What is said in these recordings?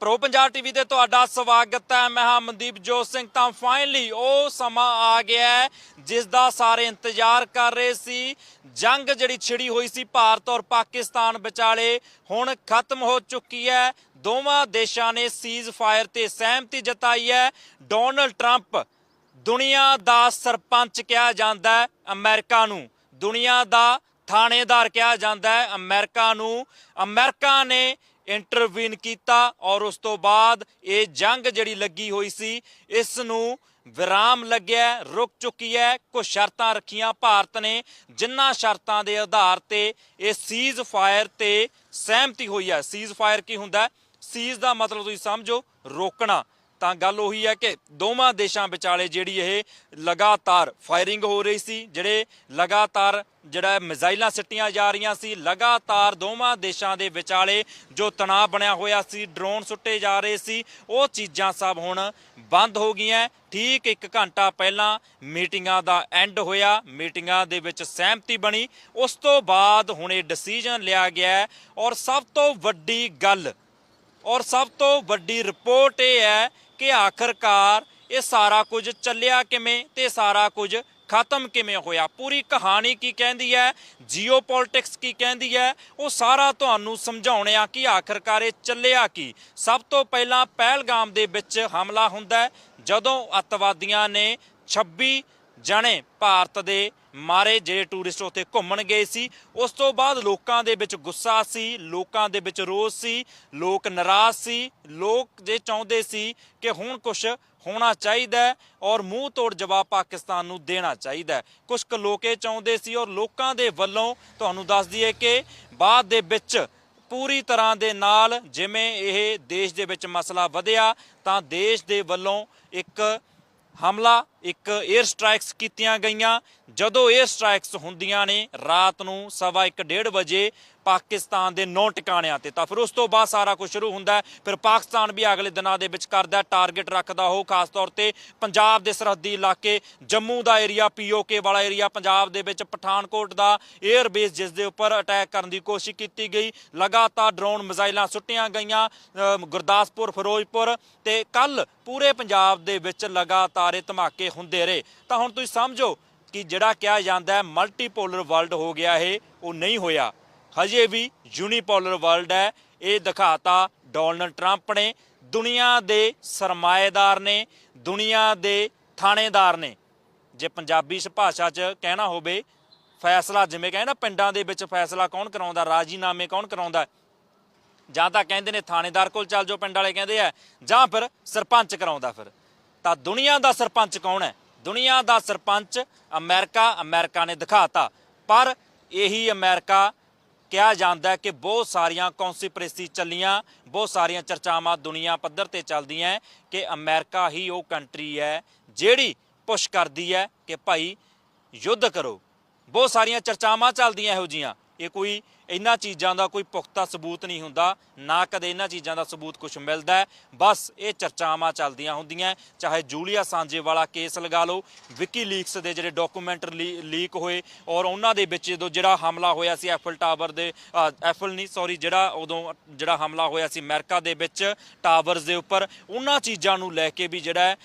Pro Punjab TV ਤੇ ਤੁਹਾਡਾ ਸਵਾਗਤ ਹੈ। ਮੈਂ ਹਾਂ ਮਨਦੀਪ ਜੋਤ ਸਿੰਘ। ਤਾਂ ਫਾਈਨਲੀ ਉਹ ਸਮਾਂ ਆ ਗਿਆ ਹੈ ਜਿਸ ਦਾ ਸਾਰੇ ਇੰਤਜ਼ਾਰ ਕਰ ਰਹੇ ਸੀ। ਜੰਗ ਜਿਹੜੀ ਛਿੜੀ ਹੋਈ ਸੀ ਭਾਰਤ ਔਰ ਪਾਕਿਸਤਾਨ ਵਿਚਾਲੇ, ਹੁਣ ਖਤਮ ਹੋ ਚੁੱਕੀ ਹੈ। ਦੋਵਾਂ ਦੇਸ਼ਾਂ ਨੇ ਸੀਜ਼ ਫਾਇਰ ਤੇ ਸਹਿਮਤੀ ਜਤਾਈ ਹੈ। ਡੋਨਲਡ ਟਰੰਪ ਦੁਨੀਆ ਦਾ ਸਰਪੰਚ ਕਿਹਾ ਜਾਂਦਾ ਹੈ ਅਮਰੀਕਾ ਨੂੰ। ਦੁਨੀਆ ਦਾ ਥਾਣੇਦਾਰ ਕਿਹਾ ਜਾਂਦਾ ਹੈ ਅਮਰੀਕਾ ਨੂੰ। ਅਮਰੀਕਾ ਨੇ ਇੰਟਰਵੀਨ ਕੀਤਾ ਔਰ ਉਸ ਤੋਂ ਬਾਅਦ ਇਹ ਜੰਗ ਜਿਹੜੀ ਲੱਗੀ ਹੋਈ ਸੀ, ਇਸ ਨੂੰ ਵਿਰਾਮ ਲੱਗਿਆ, ਰੁਕ ਚੁੱਕੀ ਹੈ, ਕੁਝ ਸ਼ਰਤਾਂ ਰੱਖੀਆਂ ਭਾਰਤ ਨੇ ਜਿਨ੍ਹਾਂ ਸ਼ਰਤਾਂ ਦੇ ਆਧਾਰ ਤੇ ਇਹ ਸੀਜ਼ ਫਾਇਰ ਤੇ ਸਹਿਮਤੀ ਹੋਈ ਹੈ। ਸੀਜ਼ ਫਾਇਰ ਕੀ ਹੁੰਦਾ ਸੀਜ਼ ਦਾ ਮਤਲਬ ਤੁਸੀਂ ਸਮਝੋ, ਰੋਕਣਾ। ਤਾਂ ਗੱਲ ਉਹੀ ਹੈ ਕਿ ਦੋਵਾਂ ਦੇਸ਼ਾਂ ਵਿਚਾਲੇ ਜਿਹੜੀ ਇਹ ਲਗਾਤਾਰ ਫਾਇਰਿੰਗ ਹੋ ਰਹੀ ਸੀ, ਜਿਹੜੇ ਲਗਾਤਾਰ ਜਿਹੜਾ ਮਿਜ਼ਾਈਲਾਂ ਸਿੱਟੀਆਂ ਜਾ ਰਹੀਆਂ ਸੀ, ਲਗਾਤਾਰ ਦੋਵਾਂ ਦੇਸ਼ਾਂ ਦੇ ਵਿਚਾਲੇ ਜੋ ਤਣਾਅ ਬਣਿਆ ਹੋਇਆ ਸੀ, ਡਰੋਨ ਸੁੱਟੇ ਜਾ ਰਹੇ ਸੀ, ਉਹ ਚੀਜ਼ਾਂ ਸਭ ਹੁਣ ਬੰਦ ਹੋ ਗਈਆਂ। ਠੀਕ ਇੱਕ ਘੰਟਾ ਪਹਿਲਾਂ ਮੀਟਿੰਗਾਂ ਦਾ ਐਂਡ ਹੋਇਆ, ਮੀਟਿੰਗਾਂ ਦੇ ਵਿੱਚ ਸਹਿਮਤੀ ਬਣੀ। ਉਸ ਤੋਂ ਬਾਅਦ ਹੁਣ ਇਹ ਡਿਸੀਜਨ ਲਿਆ ਗਿਆ ਔਰ ਸਭ ਤੋਂ ਵੱਡੀ ਗੱਲ ਔਰ ਸਭ ਤੋਂ ਵੱਡੀ ਰਿਪੋਰਟ ਇਹ ਹੈ ਕਿ ਆਖਰਕਾਰ ਇਹ ਸਾਰਾ ਕੁਝ ਚੱਲਿਆ ਕਿਵੇਂ ਤੇ ਸਾਰਾ ਕੁਝ ਖਤਮ ਕਿਵੇਂ ਹੋਇਆ? ਪੂਰੀ ਕਹਾਣੀ ਕੀ ਕਹਿੰਦੀ ਹੈ? ਜੀਓਪੋਲਿਟਿਕਸ ਕੀ ਕਹਿੰਦੀ ਹੈ? ਉਹ ਸਾਰਾ ਤੁਹਾਨੂੰ ਸਮਝਾਉਣੇ ਆ ਕਿ ਆਖਰਕਾਰ ਇਹ ਚੱਲਿਆ ਕੀ। ਸਭ ਤੋਂ ਪਹਿਲਾਂ ਪਹਿਲਗਾਮ ਦੇ ਵਿੱਚ ਹਮਲਾ ਹੁੰਦਾ ਜਦੋਂ ਅੱਤਵਾਦੀਆਂ ਨੇ 26 ਜਣੇ ਭਾਰਤ ਦੇ ਮਾਰੇ ਜਿਹੜੇ ਟੂਰਿਸਟ ਉੱਥੇ ਘੁੰਮਣ ਗਏ ਸੀ, ਉਸ ਤੋਂ ਬਾਅਦ ਲੋਕਾਂ ਦੇ ਵਿੱਚ ਗੁੱਸਾ ਸੀ, ਲੋਕਾਂ ਦੇ ਵਿੱਚ ਰੋਸ ਸੀ, ਲੋਕ ਨਾਰਾਜ਼ ਸੀ, ਲੋਕ ਜੇ ਚਾਹੁੰਦੇ ਸੀ ਕਿ ਹੁਣ ਕੁਝ ਹੋਣਾ ਚਾਹੀਦਾ ਔਰ ਮੂੰਹ ਤੋੜ ਜਵਾਬ ਪਾਕਿਸਤਾਨ ਨੂੰ ਦੇਣਾ ਚਾਹੀਦਾ ਹੈ। ਕੁਝ ਕੁ ਲੋਕ ਇਹ ਚਾਹੁੰਦੇ ਸੀ ਔਰ ਲੋਕਾਂ ਦੇ ਵੱਲੋਂ ਤੁਹਾਨੂੰ ਦੱਸ ਦਈਏ ਕਿ ਬਾਅਦ ਦੇ ਵਿੱਚ ਪੂਰੀ ਤਰ੍ਹਾਂ ਦੇ ਨਾਲ ਜਿਵੇਂ ਇਹ ਦੇਸ਼ ਦੇ ਵਿੱਚ ਮਸਲਾ ਵਧਿਆ, ਤਾਂ ਦੇਸ਼ ਦੇ ਵੱਲੋਂ ਇੱਕ ਹਮਲਾ, ਇੱਕ 에ਅਰ ਸਟ੍ਰਾਈਕਸ ਕੀਤੀਆਂ ਗਈਆਂ। ਜਦੋਂ 에ਅਰ ਸਟ੍ਰਾਈਕਸ ਹੁੰਦੀਆਂ ਨੇ, ਰਾਤ ਨੂੰ ਸਵਾ ਇੱਕ ਡੇਢ ਵਜੇ ਪਾਕਿਸਤਾਨ ਦੇ ਨੌ ਟਿਕਾਣਿਆਂ ਤੇ। ਤਾਂ ਫਿਰ ਉਸ ਤੋਂ ਬਾਅਦ ਸਾਰਾ ਕੁਝ ਸ਼ੁਰੂ ਹੁੰਦਾ ਫਿਰ ਪਾਕਿਸਤਾਨ ਵੀ ਅਗਲੇ ਦਿਨਾਂ ਦੇ ਵਿੱਚ ਕਰਦਾ ਟਾਰਗੇਟ ਰੱਖਦਾ ਉਹ, ਖਾਸ ਤੌਰ ਤੇ ਪੰਜਾਬ ਦੇ ਸਰਹੱਦੀ ਇਲਾਕੇ, ਜੰਮੂ ਦਾ ਏਰੀਆ ਪੀਓਕੇ ਵਾਲਾ ਏਰੀਆ ਪੰਜਾਬ ਦੇ ਵਿੱਚ ਪਠਾਨਕੋਟ ਦਾ 에ਅਰ ਬੇਸ ਜਿਸ ਦੇ ਉੱਪਰ ਅਟੈਕ ਕਰਨ ਦੀ ਕੋਸ਼ਿਸ਼ ਕੀਤੀ ਗਈ। ਲਗਾਤਾਰ ਡਰੋਨ ਮਿਜ਼ਾਈਲਾਂ ਸੁੱਟੀਆਂ ਗਈਆਂ ਗੁਰਦਾਸਪੁਰ, ਫਿਰੋਜ਼ਪੁਰ ਤੇ ਕੱਲ ਪੂਰੇ ਪੰਜਾਬ ਦੇ ਵਿੱਚ ਲਗਾਤਾਰ ਇਹ ਧਮਾਕੇ ਹੁੰਦੇ ਰਹੇ। ਤਾਂ ਹੁਣ ਤੁਸੀਂ ਸਮਝੋ ਕਿ ਜਿਹੜਾ ਕਿਹਾ ਜਾਂਦਾ ਹੈ ਮਲਟੀਪੋਲਰ ਵਰਲਡ ਹੋ ਗਿਆ ਇਹ, ਉਹ ਨਹੀਂ ਹੋਇਆ। ਹਜੇ ਵੀ ਯੂਨੀਪੋਲਰ ਵਰਲਡ ਹੈ। ਇਹ ਦਿਖਾਤਾ ਡੋਨਲਡ ਟਰੰਪ ਨੇ। ਦੁਨੀਆ ਦੇ ਸਰਮਾਏਦਾਰ ਨੇ, ਦੁਨੀਆ ਦੇ ਥਾਣੇਦਾਰ ਨੇ। ਜੇ ਪੰਜਾਬੀ ਭਾਸ਼ਾ 'ਚ ਕਹਿਣਾ ਹੋਵੇ, ਫੈਸਲਾ ਜਿਵੇਂ ਕਹਿੰਦਾ ਪਿੰਡਾਂ ਦੇ ਵਿੱਚ ਫੈਸਲਾ ਕੌਣ ਕਰਾਉਂਦਾ, ਰਾਜੀਨਾਮੇ ਕੌਣ ਕਰਾਉਂਦਾ? ਜਾਂ ਤਾਂ ਕਹਿੰਦੇ ਨੇ ਥਾਣੇਦਾਰ ਕੋਲ ਚੱਲ ਜਾਓ, ਪਿੰਡ ਵਾਲੇ ਕਹਿੰਦੇ ਆ, ਜਾਂ ਫਿਰ ਸਰਪੰਚ ਕਰਾਉਂਦਾ ਫਿਰ। ਤਾਂ ਦੁਨੀਆ ਦਾ ਸਰਪੰਚ ਕੌਣ ਹੈ? ਦੁਨੀਆ ਦਾ ਸਰਪੰਚ ਅਮਰੀਕਾ ਅਮਰੀਕਾ ਨੇ ਦਿਖਾਤਾ। ਪਰ ਇਹੀ ਅਮਰੀਕਾ ਕਿਹਾ ਜਾਂਦਾ ਹੈ ਕਿ ਬਹੁਤ ਸਾਰੀਆਂ ਕੌਨਸਪੀਰੇਸੀ ਚੱਲੀਆਂ, ਬਹੁਤ ਸਾਰੀਆਂ ਚਰਚਾਵਾਂ ਦੁਨੀਆ ਪੱਧਰ ਤੇ ਚੱਲਦੀਆਂ ਕਿ ਅਮਰੀਕਾ ਹੀ ਉਹ ਕੰਟਰੀ ਹੈ ਜਿਹੜੀ ਪੁਸ਼ ਕਰਦੀ ਹੈ ਕਿ ਭਾਈ ਯੁੱਧ ਕਰੋ। ਬਹੁਤ ਸਾਰੀਆਂ ਚਰਚਾਵਾਂ ਚੱਲਦੀਆਂ ਇਹੋ ਜੀਆਂ ਇਹ ਕੋਈ ਇਹਨਾਂ ਚੀਜ਼ਾਂ ਦਾ ਕੋਈ ਪੁਖਤਾ ਸਬੂਤ ਨਹੀਂ ਹੁੰਦਾ, ਨਾ ਕਦੇ ਇਹਨਾਂ ਚੀਜ਼ਾਂ ਦਾ ਸਬੂਤ ਕੁਝ ਮਿਲਦਾ ਬਸ ਇਹ ਚਰਚਾਵਾਂ ਚੱਲਦੀਆਂ ਹੁੰਦੀਆਂ ਚਾਹੇ ਜੂਲੀਆ ਸਾਂਝੇ ਵਾਲਾ ਕੇਸ ਲਗਾ ਲਓ ਵਿਕੀ ਲੀਕਸ ਦੇ ਜਿਹੜੇ ਡਾਕੂਮੈਂਟ ਲੀਕ ਹੋਏ, ਔਰ ਉਹਨਾਂ ਦੇ ਵਿੱਚ ਜਦੋਂ ਜਿਹੜਾ ਹਮਲਾ ਹੋਇਆ ਸੀ ਐਫਲ ਟਾਵਰ ਦੇ ਐਫਲ ਨਹੀਂ ਸੌਰੀ ਜਿਹੜਾ ਉਦੋਂ ਜਿਹੜਾ ਹਮਲਾ ਹੋਇਆ ਸੀ ਅਮਰੀਕਾ ਦੇ ਵਿੱਚ ਟਾਵਰਸ ਦੇ ਉੱਪਰ, ਉਹਨਾਂ ਚੀਜ਼ਾਂ ਨੂੰ ਲੈ ਕੇ ਵੀ ਜਿਹੜਾ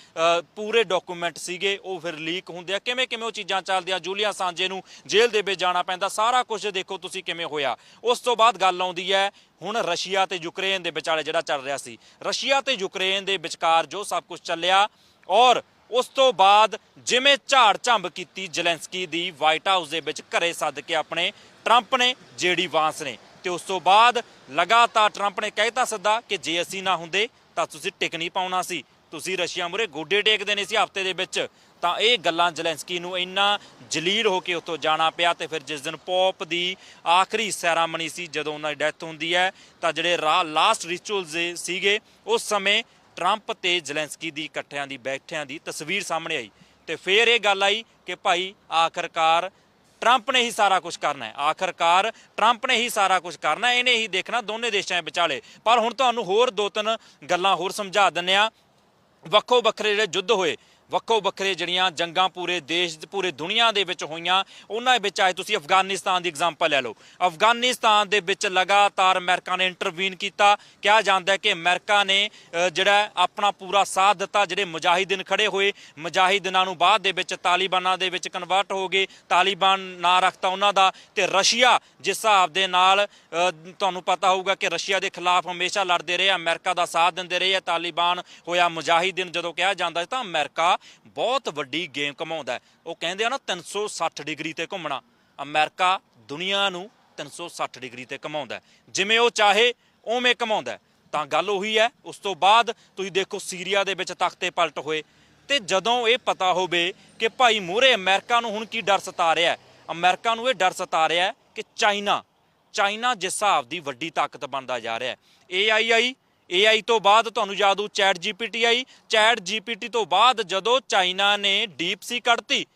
ਪੂਰੇ ਡਾਕੂਮੈਂਟ ਸੀਗੇ, ਉਹ ਫਿਰ ਲੀਕ ਹੁੰਦੇ ਆ। ਕਿਵੇਂ ਕਿਵੇਂ ਉਹ ਚੀਜ਼ਾਂ ਚੱਲਦੀਆਂ? ਜੂਲੀਆ ਸਾਂਝੇ ਨੂੰ ਜੇਲ੍ਹ ਦੇ ਵਿੱਚ ਜਾਣਾ ਪੈਂਦਾ। ਸਾਰਾ ਕੁਝ ਦੇਖੋ ਤੁਸੀਂ ਕਿਵੇਂ ਹੋਇਆ। ਉਸ ਤੋਂ ਬਾਅਦ ਗੱਲ ਆਉਂਦੀ ਹੈ ਹੁਣ ਰਸ਼ੀਆ ਤੇ ਯੂਕਰੇਨ ਦੇ ਵਿਚਾਲੇ ਜਿਹੜਾ ਚੱਲ ਰਿਹਾ ਸੀ। ਰਸ਼ੀਆ ਤੇ ਯੂਕਰੇਨ ਦੇ ਵਿਚਕਾਰ ਜੋ ਸਭ ਕੁਝ ਚੱਲਿਆ ਔਰ ਉਸ ਤੋਂ ਬਾਅਦ ਜਿਵੇਂ ਝਾੜ ਝੰਬ ਕੀਤੀ ਜ਼ੈਲੈਂਸਕੀ ਦੀ ਵਾਈਟ ਹਾਊਸ ਦੇ ਵਿੱਚ ਘਰੇ ਸੱਦ ਕੇ ਆਪਣੇ ਟਰੰਪ ਨੇ, ਜੇਡੀ ਵਾਂਸ ਨੇ। ਤੇ ਉਸ ਤੋਂ ਬਾਅਦ ਲਗਾਤਾਰ ਟਰੰਪ ਨੇ ਕਹਿਤਾ ਸੱਦਾ ਕਿ ਜੇ ਅਸੀਂ ਨਾ ਹੁੰਦੇ ਤਾਂ ਤੁਸੀਂ ਟਿਕ ਨਹੀਂ ਪਾਉਣਾ ਸੀ। ਤੁਸੀਂ ਰਸ਼ੀਆ ਮੁਰੇ ਗੋਡੇ ਟੇਕਦੇ ਨੇ ਸੀ ਹਫ਼ਤੇ ਦੇ ਵਿੱਚ, ਤਾਂ ਇਹ ਗੱਲਾਂ ਜ਼ੈਲੈਂਸਕੀ ਨੂੰ ਇੰਨਾ ਜਲੀਲ ਹੋ ਕੇ ਉੱਥੋਂ ਜਾਣਾ ਪਿਆ ਤੇ ਫਿਰ ਜਿਸ ਦਿਨ ਪੌਪ ਦੀ ਆਖਰੀ ਸੈਰਾਮਨੀ ਸੀ ਜਦੋਂ ਉਹਨਾਂ ਦੀ ਡੈਥ ਹੁੰਦੀ ਹੈ, ਤਾਂ ਜਿਹੜੇ ਲਾਸਟ ਰਿਚੁਅਲਸ ਸੀਗੇ, ਉਸ ਸਮੇਂ ਟਰੰਪ ਤੇ ਜ਼ੈਲੈਂਸਕੀ ਦੀ ਇਕੱਠਿਆਂ ਦੀ ਬੈਠਿਆਂ ਦੀ ਤਸਵੀਰ ਸਾਹਮਣੇ ਆਈ ਤੇ ਫਿਰ ਇਹ ਗੱਲ ਆਈ ਕਿ ਭਾਈ ਆਖਰਕਾਰ ਟਰੰਪ ਨੇ ਹੀ ਸਾਰਾ ਕੁਝ ਕਰਨਾ ਹੈ। ਆਖਰਕਾਰ ਟਰੰਪ ਨੇ ਹੀ ਸਾਰਾ ਕੁਝ ਕਰਨਾ ਇਹਨੇ ਹੀ ਦੇਖਣਾ ਦੋਨੇ ਦੇਸ਼ਾਂ ਦੇ ਵਿਚਾਲੇ। ਪਰ ਹੁਣ ਤੁਹਾਨੂੰ ਹੋਰ ਦੋ ਤਿੰਨ ਗੱਲਾਂ ਹੋਰ ਸਮਝਾ ਦਿੰਨੇ ਆ ਵੱਖੋ ਵੱਖਰੇ ਜਿਹੜੇ ਯੁੱਧ ਹੋਏ ਵੱਖੋ ਵੱਖਰੇ ਜਿਹੜੀਆਂ ਜੰਗਾਂ ਪੂਰੇ ਦੇਸ਼ ਪੂਰੇ ਦੁਨੀਆ ਦੇ ਵਿੱਚ ਹੋਈਆਂ, ਉਹਨਾਂ ਵਿੱਚ ਆਏ ਤੁਸੀਂ ਅਫਗਾਨਿਸਤਾਨ ਦੀ ਐਗਜ਼ਾਮਪਲ ਲੈ ਲਓ। ਅਫਗਾਨਿਸਤਾਨ ਦੇ ਵਿੱਚ ਲਗਾਤਾਰ ਅਮਰੀਕਾ ਨੇ ਇੰਟਰਵੀਨ ਕੀਤਾ। ਕਿਹਾ ਜਾਂਦਾ ਹੈ ਕਿ ਅਮਰੀਕਾ ਨੇ ਜਿਹੜਾ ਆਪਣਾ ਪੂਰਾ ਸਾਥ ਦਿੱਤਾ, ਜਿਹੜੇ ਮੁਜਾਹਿਦੀਨ ਖੜੇ ਹੋਏ। ਮੁਜਾਹਿਦੀਨਾਂ ਨੂੰ ਬਾਅਦ ਦੇ ਵਿੱਚ ਤਾਲਿਬਾਨਾਂ ਦੇ ਵਿੱਚ ਕਨਵਰਟ ਹੋ ਗਏ। ਤਾਲਿਬਾਨ ਨਾ ਰੱਖਤਾ ਉਹਨਾਂ ਦਾ ਤੇ ਰਸ਼ੀਆ ਜਿਸ ਹਿਸਾਬ ਦੇ ਨਾਲ ਤੁਹਾਨੂੰ ਪਤਾ ਹੋਊਗਾ ਕਿ ਰਸ਼ੀਆ ਦੇ ਖਿਲਾਫ ਹਮੇਸ਼ਾ ਲੜਦੇ ਰਹੇ, ਅਮਰੀਕਾ ਦਾ ਸਾਥ ਦਿੰਦੇ ਰਹੇ। ਆ ਤਾਲਿਬਾਨ ਹੋਇਆ ਮੁਜਾਹਿਦੀਨ, ਜਦੋਂ ਕਿਹਾ ਜਾਂਦਾ ਤਾਂ ਅਮਰੀਕਾ ਬਹੁਤ ਵੱਡੀ ਗੇਮ ਕਮਾਉਂਦਾ ਉਹ ਕਹਿੰਦੇ ਆ ਨਾ 360 ਡਿਗਰੀ ਤੇ ਘੁੰਮਣਾ। ਅਮਰੀਕਾ ਦੁਨੀਆ ਨੂੰ 360 ਡਿਗਰੀ ਤੇ ਘਮਾਉਂਦਾ ਜਿਵੇਂ ਉਹ ਚਾਹੇ, ਉਵੇਂ ਘਮਾਉਂਦਾ ਤਾਂ ਗੱਲ ਉਹੀ ਹੈ, ਉਸ ਤੋਂ ਬਾਅਦ ਤੁਸੀਂ ਦੇਖੋ ਸੀਰੀਆ ਦੇ ਵਿੱਚ ਤਖਤੇ ਪਲਟ ਹੋਏ। ਤੇ ਜਦੋਂ ਇਹ ਪਤਾ ਹੋਵੇ ਕਿ ਭਾਈ ਮੂਹਰੇ ਅਮਰੀਕਾ ਨੂੰ ਹੁਣ ਕੀ ਡਰ ਸਤਾ ਰਿਹਾ ਹੈ, ਅਮਰੀਕਾ ਨੂੰ ਇਹ ਡਰ ਸਤਾ ਰਿਹਾ ਕਿ ਚਾਈਨਾ ਚਾਈਨਾ ਜਿਸ ਹਿਸਾਬ ਦੀ ਵੱਡੀ ਤਾਕਤ ਬਣਦਾ ਜਾ ਰਿਹਾ ਹੈ। AI ਆਈ AI ਤੋਂ ਬਾਅਦ ਤੁਹਾਨੂੰ ਯਾਦ ਹੋ ਚੈਟ GPT ਆਈ। ਚੈਟ GPT ਤੋਂ ਬਾਅਦ ਜਦੋਂ ਚਾਈਨਾ ਨੇ ਡੀਪ ਸੀ ਕੱਢਤੀ,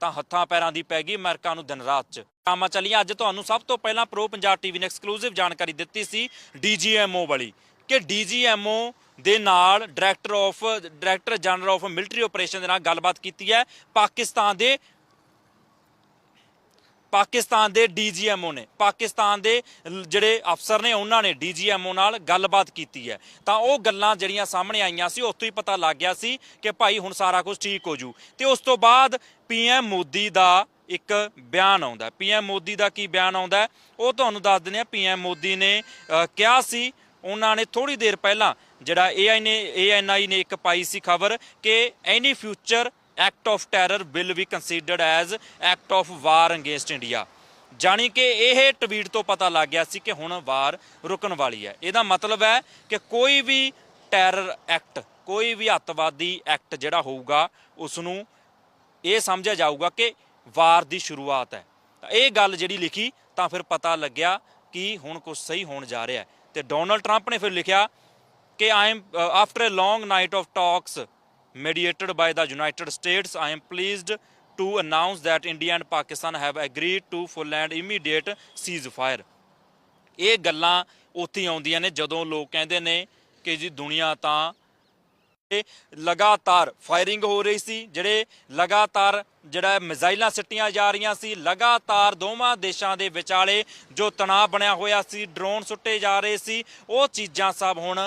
ਤਾਂ ਹੱਥਾਂ ਪੈਰਾਂ ਦੀ ਪੈ ਗਈ ਅਮਰੀਕਾ ਨੂੰ ਦਿਨ ਰਾਤ ਚ। ਕਾਮਾਂ ਚੱਲੀਆਂ, ਅੱਜ ਤੁਹਾਨੂੰ ਸਭ ਤੋਂ ਪਹਿਲਾਂ ਪ੍ਰੋ ਪੰਜਾਬ ਟੀਵੀ ਨੇ ਐਕਸਕਲੂਸਿਵ ਜਾਣਕਾਰੀ ਦਿੱਤੀ ਸੀ DGMO ਵਾਲੀ ਕਿ DGMO ਦੇ ਨਾਲ director of director general of military operation ਦੇ ਨਾਲ ਗੱਲਬਾਤ ਕੀਤੀ ਹੈ। ਪਾਕਿਸਤਾਨ ਦੇ ਪਾਕਿਸਤਾਨ ਦੇ ਡੀਜੀਐਮਓ ਨੇ, ਪਾਕਿਸਤਾਨ ਦੇ ਜਿਹੜੇ ਅਫਸਰ ਨੇ, ਉਹਨਾਂ ਨੇ ਡੀਜੀਐਮਓ ਨਾਲ ਗੱਲਬਾਤ ਕੀਤੀ ਹੈ। ਤਾਂ ਉਹ ਗੱਲਾਂ ਜਿਹੜੀਆਂ ਸਾਹਮਣੇ ਆਈਆਂ ਸੀ, ਉੱਥੋਂ ਹੀ ਪਤਾ ਲੱਗ ਗਿਆ ਸੀ ਕਿ ਭਾਈ ਹੁਣ ਸਾਰਾ ਕੁਝ ਠੀਕ ਹੋ ਜੂ। ਤੇ ਉਸ ਤੋਂ ਬਾਅਦ ਪੀਐਮ ਮੋਦੀ ਦਾ ਇੱਕ ਬਿਆਨ ਆਉਂਦਾ ਪੀਐਮ ਮੋਦੀ ਦਾ ਕੀ ਬਿਆਨ ਆਉਂਦਾ ਉਹ ਤੁਹਾਨੂੰ ਦੱਸ ਦਿੰਦੇ ਆ ਪੀਐਮ ਮੋਦੀ ਨੇ ਕਿਹਾ ਸੀ, ਉਹਨਾਂ ਨੇ ਥੋੜੀ ਦੇਰ ਪਹਿਲਾਂ ਜਿਹੜਾ ਏਆਈ ਨੇ ਏਐਨਆਈ ਨੇ ਇੱਕ ਪਾਈ ਸੀ ਖਬਰ ਕਿ any future act of terror will be considered as act of war against India ਜਾਣੀ ਕਿ ਇਹ ਟਵੀਟ ਤੋਂ ਪਤਾ ਲੱਗ ਗਿਆ ਸੀ ਕਿ ਹੁਣ ਵਾਰ ਰੁਕਣ ਵਾਲੀ ਹੈ। ਇਹਦਾ ਮਤਲਬ ਹੈ ਕਿ ਕੋਈ ਵੀ ਟੈਰਰ ਐਕਟ ਕੋਈ ਵੀ ਅੱਤਵਾਦੀ ਐਕਟ ਜਿਹੜਾ ਹੋਊਗਾ ਉਸ ਨੂੰ ਇਹ ਸਮਝਿਆ ਜਾਊਗਾ ਕਿ ਵਾਰ ਦੀ ਸ਼ੁਰੂਆਤ ਹੈ। ਤਾਂ ਇਹ ਗੱਲ ਜਿਹੜੀ ਲਿਖੀ, ਤਾਂ ਫਿਰ ਪਤਾ ਲੱਗਿਆ ਕਿ ਹੁਣ ਕੁਝ ਸਹੀ ਹੋਣ ਜਾ ਰਿਹਾ ਹੈ। ਤੇ ਡੋਨਲਡ ਟਰੰਪ ਨੇ ਫਿਰ ਲਿਖਿਆ ਕਿ I am after a long night of talks mediated by the United States, I am pleased to announce that India and Pakistan have agreed to full and immediate ceasefire. ਇਹ ਗੱਲਾਂ ਉੱਥੇ ਹੀ ਆਉਂਦੀਆਂ ਨੇ ਜਦੋਂ ਲੋਕ ਕਹਿੰਦੇ ਨੇ ਕਿ ਜੀ ਦੁਨੀਆ ਤਾਂ ਇਹ ਲਗਾਤਾਰ ਫਾਇਰਿੰਗ ਹੋ ਰਹੀ ਸੀ, ਜਿਹੜੇ ਲਗਾਤਾਰ ਜਿਹੜਾ ਮਿਜ਼ਾਈਲਾਂ ਸਿੱਟੀਆਂ ਜਾ ਰਹੀਆਂ ਸੀ, ਲਗਾਤਾਰ ਦੋਵਾਂ ਦੇਸ਼ਾਂ ਦੇ ਵਿਚਾਲੇ ਜੋ ਤਣਾਅ ਬਣਿਆ ਹੋਇਆ ਸੀ, ਡਰੋਨ ਸੁੱਟੇ ਜਾ ਰਹੇ ਸੀ, ਉਹ ਚੀਜ਼ਾਂ ਸਭ ਹੁਣ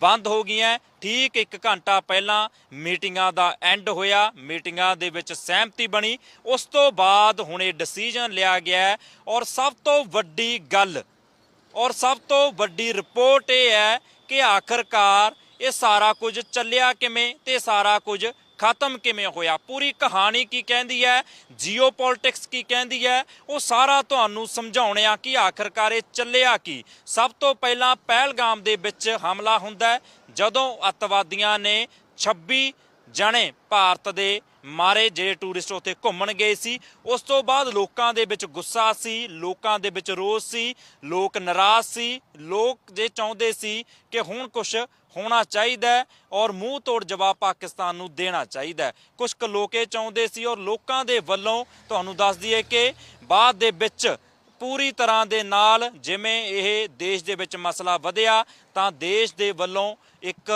ਬੰਦ ਹੋ ਗਈਆਂ। ਠੀਕ ਇੱਕ ਘੰਟਾ ਪਹਿਲਾਂ ਮੀਟਿੰਗਾਂ ਦਾ ਐਂਡ ਹੋਇਆ, ਮੀਟਿੰਗਾਂ ਦੇ ਵਿੱਚ ਸਹਿਮਤੀ ਬਣੀ। ਉਸ ਤੋਂ ਬਾਅਦ ਹੁਣ ਇਹ ਡਿਸੀਜਨ ਲਿਆ ਗਿਆ ਔਰ ਸਭ ਤੋਂ ਵੱਡੀ ਗੱਲ ਔਰ ਸਭ ਤੋਂ ਵੱਡੀ ਰਿਪੋਰਟ ਇਹ ਹੈ ਕਿ ਆਖਰਕਾਰ ਇਹ ਸਾਰਾ ਕੁਝ ਚੱਲਿਆ ਕਿਵੇਂ ਤੇ ਸਾਰਾ ਕੁਝ ਖਤਮ ਕਿਵੇਂ ਹੋਇਆ? ਪੂਰੀ ਕਹਾਣੀ ਕੀ ਕਹਿੰਦੀ ਹੈ? ਜੀਓਪੋਲਿਟਿਕਸ ਕੀ ਕਹਿੰਦੀ ਹੈ? ਉਹ ਸਾਰਾ ਤੁਹਾਨੂੰ ਸਮਝਾਉਣਿਆ ਕਿ ਆਖਰਕਾਰ ਇਹ ਚੱਲਿਆ ਕੀ? ਸਭ ਤੋਂ ਪਹਿਲਾਂ ਪਹਿਲਗਾਮ ਦੇ ਵਿੱਚ ਹਮਲਾ ਹੁੰਦਾ ਹੈ, ਜਦੋਂ ਅੱਤਵਾਦੀਆਂ ਨੇ 26 ਜਣੇ ਭਾਰਤ ਦੇ ਮਾਰੇ, ਜਿਹੜੇ ਟੂਰਿਸਟ ਉੱਥੇ ਘੁੰਮਣ ਗਏ ਸੀ। ਉਸ ਤੋਂ ਬਾਅਦ ਲੋਕਾਂ ਦੇ ਵਿੱਚ ਗੁੱਸਾ ਸੀ, ਲੋਕਾਂ ਦੇ ਵਿੱਚ ਰੋਸ ਸੀ, ਲੋਕ ਨਾਰਾਜ਼ ਸੀ, ਲੋਕ ਜੇ ਚਾਹੁੰਦੇ ਸੀ ਕਿ ਹੁਣ ਕੁਝ ਹੋਣਾ ਚਾਹੀਦਾ ਔਰ ਮੂੰਹ ਤੋੜ ਜਵਾਬ ਪਾਕਿਸਤਾਨ ਨੂੰ ਦੇਣਾ ਚਾਹੀਦਾ ਹੈ। ਕੁਝ ਕੁ ਲੋਕ ਇਹ ਚਾਹੁੰਦੇ ਸੀ ਔਰ ਲੋਕਾਂ ਦੇ ਵੱਲੋਂ ਤੁਹਾਨੂੰ ਦੱਸ ਦਈਏ ਕਿ ਬਾਅਦ ਦੇ ਵਿੱਚ ਪੂਰੀ ਤਰ੍ਹਾਂ ਦੇ ਨਾਲ ਜਿਵੇਂ ਇਹ ਦੇਸ਼ ਦੇ ਵਿੱਚ ਮਸਲਾ ਵਧਿਆ ਤਾਂ ਦੇਸ਼ ਦੇ ਵੱਲੋਂ ਇੱਕ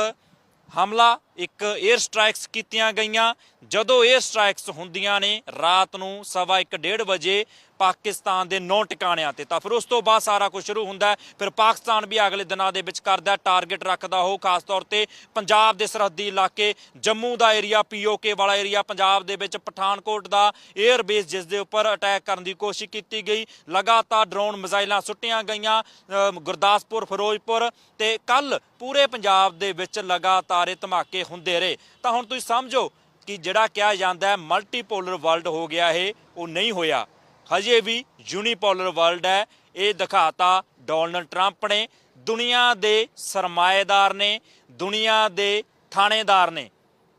ਹਮਲਾ, ਇੱਕ 에ਅਰ ਸਟ੍ਰਾਈਕਸ ਕੀਤੀਆਂ ਗਈਆਂ। ਜਦੋਂ 에ਅਰ ਸਟ੍ਰਾਈਕਸ ਹੁੰਦੀਆਂ ਨੇ, ਰਾਤ ਨੂੰ ਸਵਾ ਇੱਕ ਡੇਢ ਵਜੇ ਪਾਕਿਸਤਾਨ ਦੇ ਨੌ ਟਿਕਾਣਿਆਂ ਤੇ। ਤਾਂ ਫਿਰ ਉਸ ਤੋਂ ਬਾਅਦ ਸਾਰਾ ਕੁਝ ਸ਼ੁਰੂ ਹੁੰਦਾ ਫਿਰ ਪਾਕਿਸਤਾਨ ਵੀ ਅਗਲੇ ਦਿਨਾਂ ਦੇ ਵਿੱਚ ਕਰਦਾ ਟਾਰਗੇਟ ਰੱਖਦਾ ਉਹ, ਖਾਸ ਤੌਰ ਤੇ ਪੰਜਾਬ ਦੇ ਸਰਹੱਦੀ ਇਲਾਕੇ, ਜੰਮੂ ਦਾ ਏਰੀਆ, ਪੀਓਕੇ ਵਾਲਾ ਏਰੀਆ, ਪੰਜਾਬ ਦੇ ਵਿੱਚ ਪਠਾਨਕੋਟ ਦਾ 에ਅਰ ਬੇਸ ਜਿਸ ਦੇ ਉੱਪਰ ਅਟੈਕ ਕਰਨ ਦੀ ਕੋਸ਼ਿਸ਼ ਕੀਤੀ ਗਈ। ਲਗਾਤਾਰ ਡਰੋਨ ਮਿਜ਼ਾਈਲਾਂ ਸੁੱਟੀਆਂ ਗਈਆਂ ਗੁਰਦਾਸਪੁਰ, ਫਿਰੋਜ਼ਪੁਰ ਤੇ ਕੱਲ ਪੂਰੇ ਪੰਜਾਬ ਦੇ ਵਿੱਚ ਲਗਾਤਾਰ ਇਹ ਧਮਾਕੇ ਹੁੰਦੇ ਰਹੇ। ਤਾਂ ਹੁਣ ਤੁਸੀਂ ਸਮਝੋ ਕਿ ਜਿਹੜਾ ਕਿਹਾ ਜਾਂਦਾ ਹੈ ਮਲਟੀਪੋਲਰ ਵਰਲਡ ਹੋ ਗਿਆ ਇਹ, ਉਹ ਨਹੀਂ ਹੋਇਆ। ਹਜੇ ਵੀ ਯੂਨੀਪੋਲਰ ਵਰਲਡ ਹੈ। ਇਹ ਦਿਖਾਤਾ ਡੋਨਲਡ ਟਰੰਪ ਨੇ। ਦੁਨੀਆ ਦੇ ਸਰਮਾਏਦਾਰ ਨੇ, ਦੁਨੀਆ ਦੇ ਥਾਣੇਦਾਰ ਨੇ।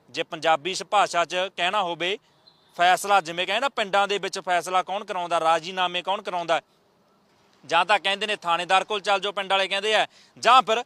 ਜੇ ਪੰਜਾਬੀ ਭਾਸ਼ਾ 'ਚ ਕਹਿਣਾ ਹੋਵੇ, ਫੈਸਲਾ ਜਿਵੇਂ ਕਹਿੰਦਾ ਪਿੰਡਾਂ ਦੇ ਵਿੱਚ ਫੈਸਲਾ ਕੌਣ ਕਰਾਉਂਦਾ, ਰਾਜੀਨਾਮੇ ਕੌਣ ਕਰਾਉਂਦਾ? ਜਾਂ ਤਾਂ ਕਹਿੰਦੇ ਨੇ ਥਾਣੇਦਾਰ ਕੋਲ ਚੱਲ ਜਾਓ, ਪਿੰਡ ਵਾਲੇ ਕਹਿੰਦੇ ਆ। ਜਾਂ ਫਿਰ